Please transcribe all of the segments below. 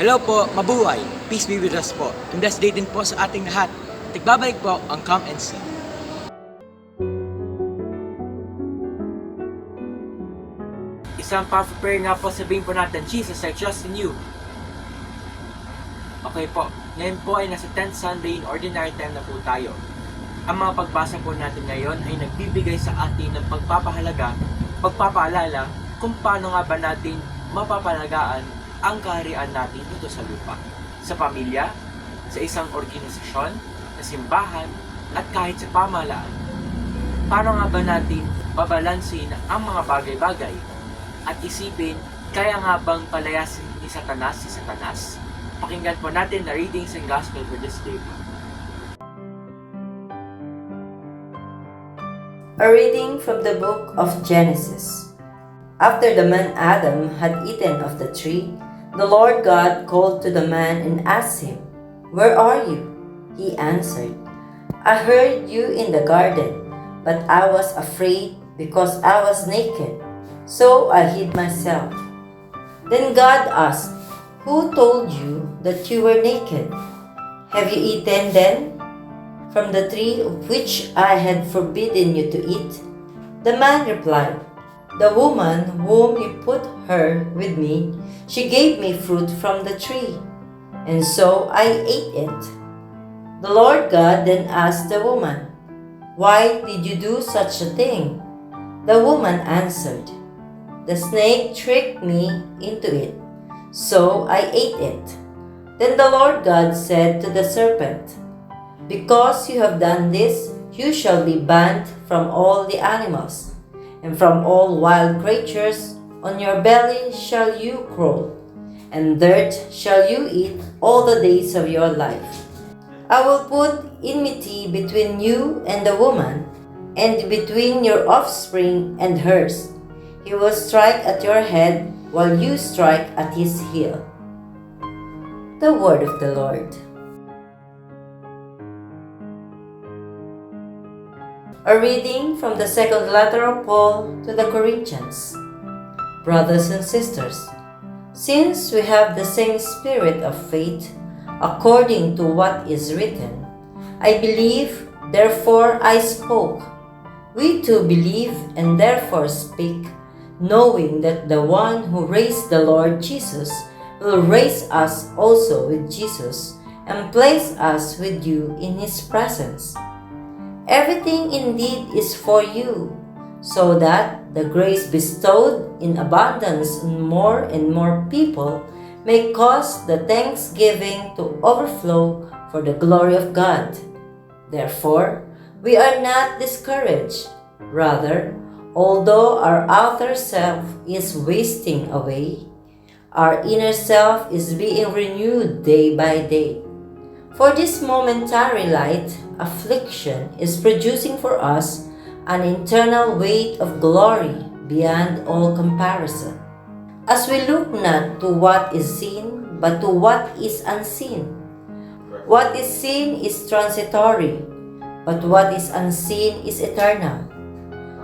Hello po, mabuhay. Peace be with us po. And blessed day din po sa ating lahat. Tigbabalik po ang Come and See. Isang powerful prayer nga po sabihin po natin, Jesus, I trust in you. Okay po, ngayon po ay nasa 10th Sunday in ordinary time na po tayo. Ang mga pagbasa po natin ngayon ay nagbibigay sa atin ng pagpapahalaga, pagpapaalala kung paano nga ba natin mapapalagaan ang kaharian natin dito sa lupa. Sa pamilya, sa isang organisasyon, sa simbahan, at kahit sa pamahalaan. Paano nga ba natin babalansin ang mga bagay-bagay at isipin kaya nga bang palayasin ni Satanas si Satanas? Pakinggan po natin na readings and gospel for this day. A reading from the book of Genesis. After the man Adam had eaten of the tree, the Lord God called to the man and asked him, Where are you? He answered, I heard you in the garden, but I was afraid because I was naked, so I hid myself. Then God asked, Who told you that you were naked? Have you eaten then? from the tree of which I had forbidden you to eat? The man replied, The woman whom you put her with me, she gave me fruit from the tree, and so I ate it. The Lord God then asked the woman, Why did you do such a thing? The woman answered, The snake tricked me into it, so I ate it. Then the Lord God said to the serpent, because you have done this, you shall be banned from all the animals, and from all wild creatures. On your belly shall you crawl, and dirt shall you eat all the days of your life. I will put enmity between you and the woman, and between your offspring and hers. He will strike at your head, while you strike at his heel. The word of the Lord. A reading from the second letter of Paul to the Corinthians. Brothers and sisters, since we have the same spirit of faith, according to what is written, I believe, therefore I spoke. We too believe and therefore speak, knowing that the one who raised the Lord Jesus will raise us also with Jesus and place us with you in his presence. Everything indeed is for you, so that the grace bestowed in abundance on more and more people may cause the thanksgiving to overflow for the glory of God. Therefore, we are not discouraged. Rather, although our outer self is wasting away, our inner self is being renewed day by day. For this momentary light affliction is producing for us an internal weight of glory beyond all comparison. As we look not to what is seen, but to what is unseen. What is seen is transitory, but what is unseen is eternal.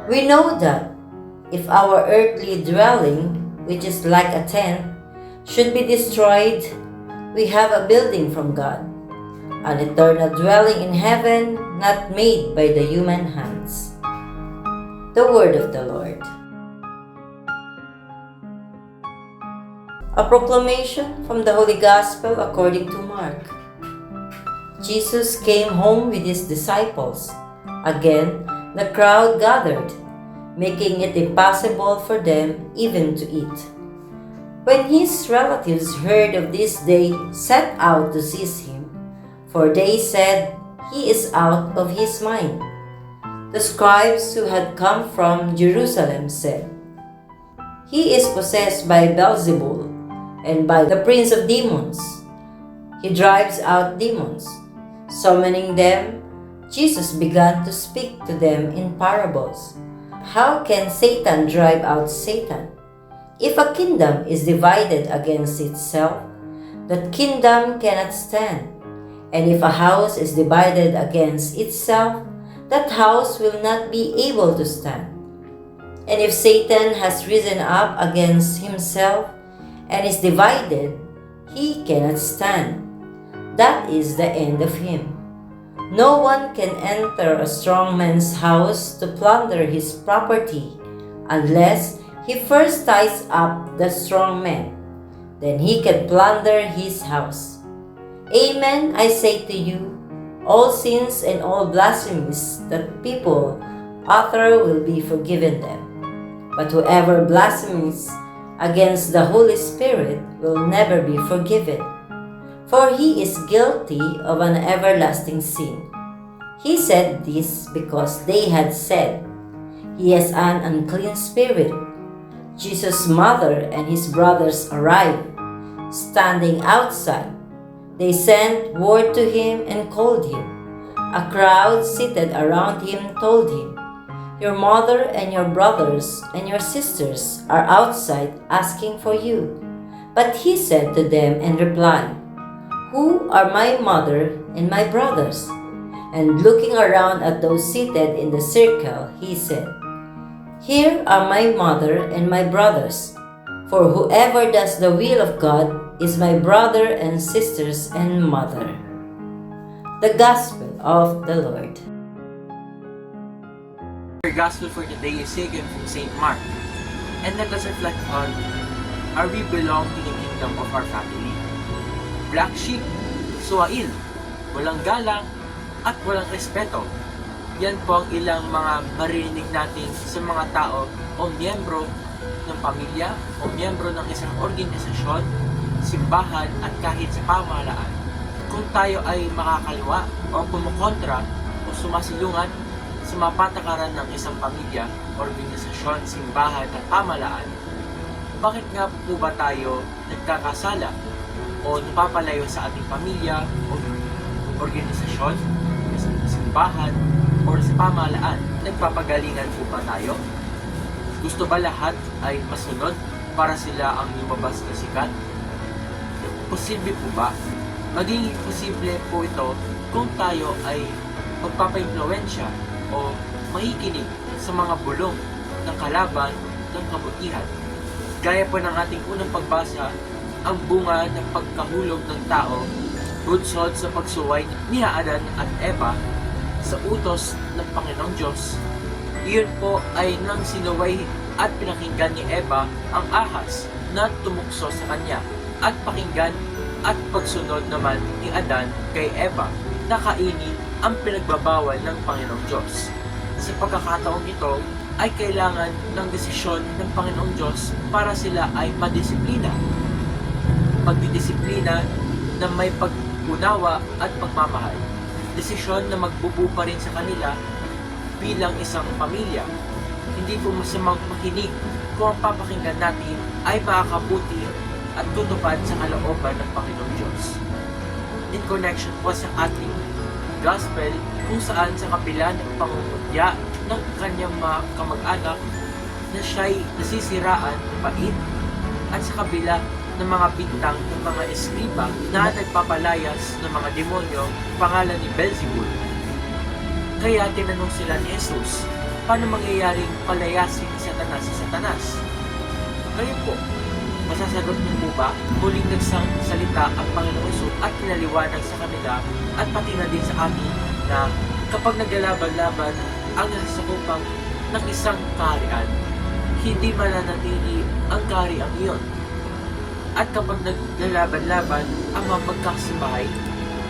We know that if our earthly dwelling, which is like a tent, should be destroyed, we have a building from God an eternal dwelling in heaven not made by the human hands. The word of the Lord. A proclamation from the Holy Gospel according to Mark. Jesus came home with his disciples. Again, the crowd gathered, making it impossible for them even to eat. When his relatives heard of this, they set out to seize him for they said, He is out of his mind. The scribes who had come from Jerusalem said, He is possessed by Beelzebul and by the prince of demons. He drives out demons. Summoning them, Jesus began to speak to them in parables. How can Satan drive out Satan? If a kingdom is divided against itself, that kingdom cannot stand. And if a house is divided against itself, that house will not be able to stand. And if Satan has risen up against himself and is divided, he cannot stand. That is the end of him. No one can enter a strong man's house to plunder his property unless he first ties up the strong man. Then he can plunder his house. Amen, I say to you, all sins and all blasphemies that people utter will be forgiven them. But whoever blasphemes against the Holy Spirit will never be forgiven, for he is guilty of an everlasting sin. He said this because they had said, He has an unclean spirit. Jesus' mother and his brothers arrived, standing outside. They sent word to him and called him. A crowd seated around him told him, Your mother and your brothers and your sisters are outside asking for you. But he said to them and replied, Who are my mother and my brothers? And looking around at those seated in the circle, he said, Here are my mother and my brothers. For whoever does the will of God is my brother and sisters and mother. The Gospel of the Lord. Our gospel for today is taken from St. Mark. And let us reflect on, are we belong to the kingdom of our family? Black sheep, suwail, walang galang, at walang respeto. Yan po ang ilang mga maririnig natin sa mga tao o miyembro ng pamilya o miyembro ng isang organisasyon, simbahan at kahit sa pamahalaan. Kung tayo ay makakaliwa o kumukontra o sumasilungan sa mga patakaran ng isang pamilya, organisasyon, simbahan at pamahalaan, bakit nga po ba tayo nagkakasala o napapalayo sa ating pamilya o organisasyon, sa simbahan, o sa pamahalaan? Nagpapagalingan po ba tayo? Gusto ba lahat ay masunod para sila ang lumabas na sikat? Posible po ba? Maging posible po ito kung tayo ay magpapa-impluensya o makikinig sa mga bulong ng kalaban ng kabutihan. Gaya po ng ating unang pagbasa, ang bunga ng pagkahulog ng tao bunsod sa pagsuway ni Adan at Eva sa utos ng Panginoong Diyos. Iyon po ay nang sinuway at pinakinggan ni Eva ang ahas na tumukso sa kanya at pakinggan at pagsunod naman ni Adan kay Eva na kainin ang pinagbabawal ng Panginoong Diyos. Sa pagkakataong ito ay kailangan ng desisyon ng Panginoong Diyos para sila ay madisiplina. Pagdidisiplina na may pag-unawa at pagmamahal. Desisyon na magbubu pa rin sa kanila bilang isang pamilya. Hindi po masamang makinig kung ang papakinggan natin ay makakabuti at tutupad sa kalooban ng Panginoong Diyos. In connection po sa ating gospel kung saan sa kapila ng pangungutya ng kanyang mga kamag-anak na siya'y nasisiraan ng bait at sa kabila ng mga bintang ng mga eskriba na nagpapalayas ng mga demonyo pangalan ni Beelzebul. Kaya tinanong sila ni Jesus, paano mangyayaring palayasin ni Satanas si Satanas? Kayo po, masasagot niyo po ba? Muling nagsalita ang Panginoong Yesus at pinaliwanag sa kanila at pati na din sa amin na kapag naglalaban-laban ang nasasakupang ng isang kaharian, hindi mananatili ang kahariang iyon. At kapag naglalaban-laban ang mga magkasimbahay,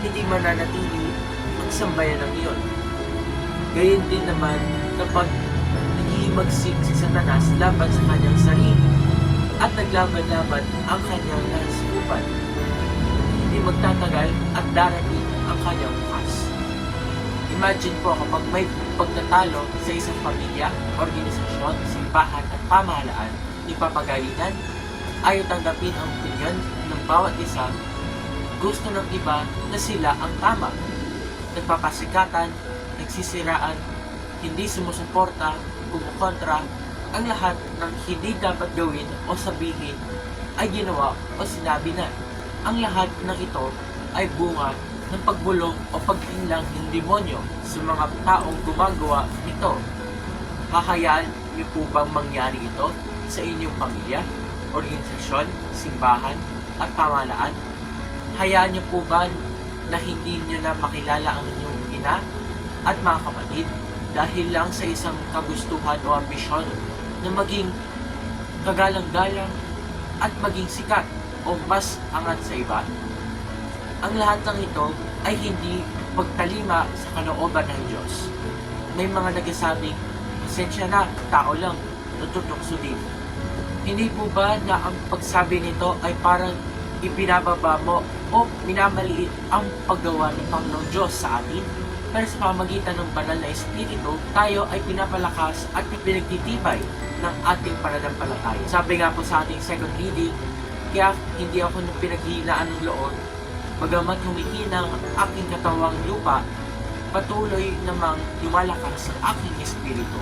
hindi mananatili ang sambayan ng iyon. Gayon din naman kapag naghihimagsik si Satanas laban sa kanyang sarili at naglaban-laban ang kanyang nasikupan. Hindi magtatagal at darating ang kanyang bukas. Imagine po kapag may pagtatalo sa isang pamilya, organisasyon, simbahan at pamahalaan, ipapagalingan, ayaw tanggapin ang opinion ng bawat isa, gusto ng iba na sila ang tama. Nagpapasikatan, nagsisiraan, hindi sumusuporta, kumukontra, ang lahat ng hindi dapat gawin o sabihin ay ginawa o sinabi na. Ang lahat ng ito ay bunga ng pagbulong o pagtinglang ng demonyo sa mga taong gumagawa nito. Hahayaan niyo po bang mangyari ito sa inyong pamilya, organisasyon, simbahan, at pamahalaan? Hayaan niyo po ba na hindi niyo na makilala ang inyong ina at mga kapatid dahil lang sa isang kagustuhan o ambisyon na maging kagalang-galang at maging sikat o mas angat sa iba? Ang lahat ng ito ay hindi pagtalima sa kalooban ng Diyos. May mga nagsasabing, pasensya na, tao lang, natutukso din. Hindi po ba na ang pagsabi nito ay parang ipinababa mo o minamaliit ang paggawa ng Panginoong Diyos sa atin? Pero sa pamagitan ng banal na Espiritu, tayo ay pinapalakas at pinagtitibay ng ating pananampalataya. Sabi nga po sa ating second reading, kaya hindi ako nang pinaghihinaan ng loob, bagamat humihinang ang aking katawang lupa, patuloy namang lumalakas ang aking espiritu.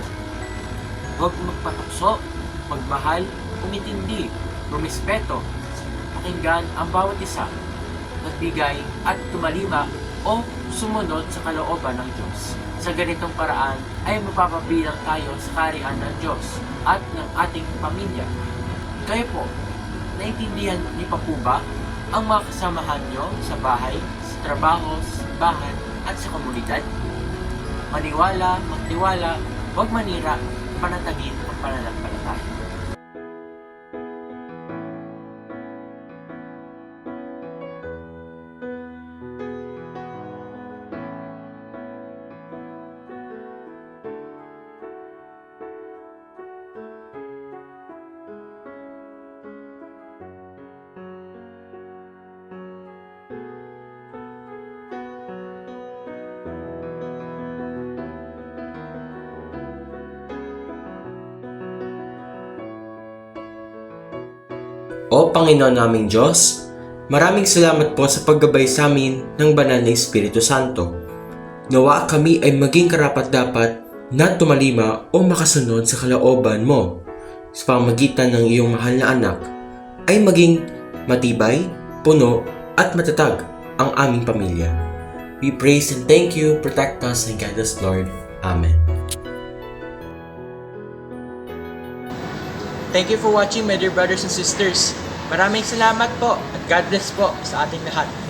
Huwag magpatukso, magmahal, umitindi, rumispeto, pakinggan ang bawat isa, magbigay at tumalima o sumunod sa kalooban ng Diyos. Sa ganitong paraan ay mapapabilang tayo sa kariyan ng Diyos at ng ating pamilya. Kayo po, naintindihan niyo pa po ba ang mga kasamahan nyo sa bahay, sa trabaho, sa bahan, at sa komunidad? Maniwala, magtiwala, huwag manira, panatagin ang pananampalataya. O Panginoon naming Diyos, maraming salamat po sa paggabay sa amin ng banal na Espiritu Santo. Nawa kami ay maging karapat-dapat na tumalima o makasunod sa kalooban mo sa pamagitan ng iyong mahal na anak ay maging matibay, puno at matatag ang aming pamilya. We praise and thank you, protect us and guide us, Lord. Amen. Thank you for watching, my dear brothers and sisters. Maraming salamat po at God bless po sa ating lahat.